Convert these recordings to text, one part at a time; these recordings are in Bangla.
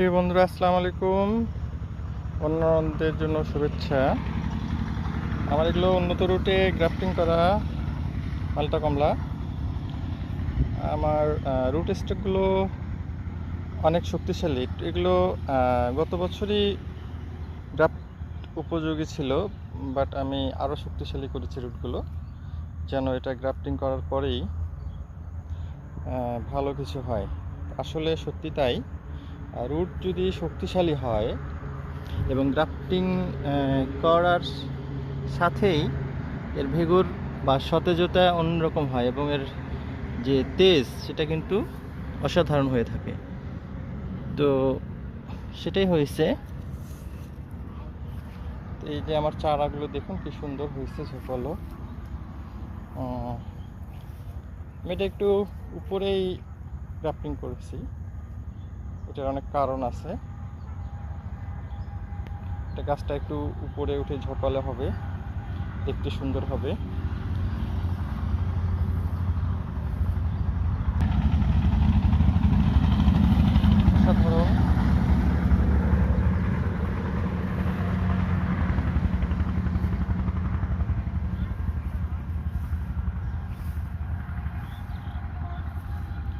প্রিয় বন্ধুরা, আসসালামু আলাইকুম। অন্যদের জন্য শুভেচ্ছা। আমার এগুলো উন্নত রুটে গ্রাফটিং করা মালটা কমলা। আমার রুট স্টকগুলো অনেক শক্তিশালী। এগুলো গত বছরই গ্রাফট উপযোগী ছিল, বাট আমি আরও শক্তিশালী করেছি রুটগুলো, যেন এটা গ্রাফটিং করার পরেই ভালো কিছু হয়। আসলে সত্যি তাই। রুট যদি শক্তিশালী হয় এবং গ্রাফটিং করার সাথেই এর ভেগুর বা সতেজতা অন্যরকম হয় এবং এর যে তেজ সেটা কিন্তু অসাধারণ হয়ে থাকে। তো সেটাই হয়েছে। এই যে আমার চারাগুলো দেখুন কি সুন্দর হয়েছে ঝোপালো। আমি এটা একটু উপরেই গ্রাফটিং করেছি। এটার অনেক কারণ আছে। এটা গাছটা একটু উপরে উঠে ঝোপালে হবে, দেখতে সুন্দর হবে।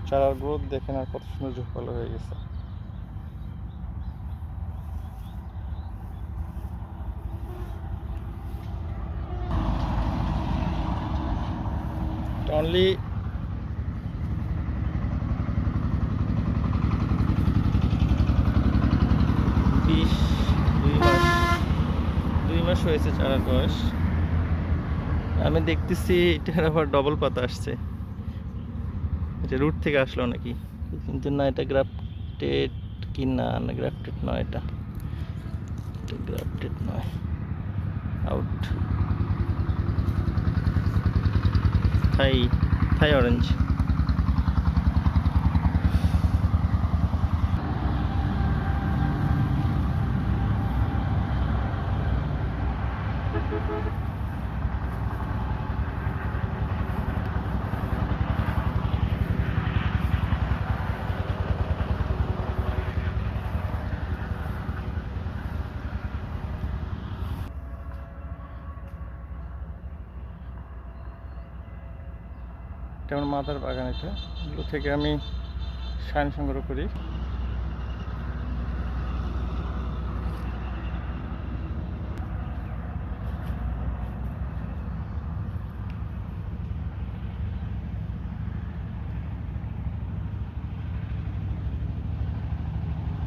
চারার গ্রোথ দেখেন আর কত সুন্দর ঝোপালো হয়ে গেছে। অনলি বিশ, দুই মাস দুই মাস হয়েছে চারার বয়স। আমি দেখতেছি এটার আবার ডবল পাতা আসছে। এটা রুট থেকে আসলো নাকি? কিন্তু না, এটা গ্রাফটেড কি না না গ্রাফটেড নয় এটা। গ্রাফটেড নয়। আউট 太太有人情 এটা আমার মাথার বাগান এটা এগুলো থেকে আমি সাইন সংগ্রহ করি।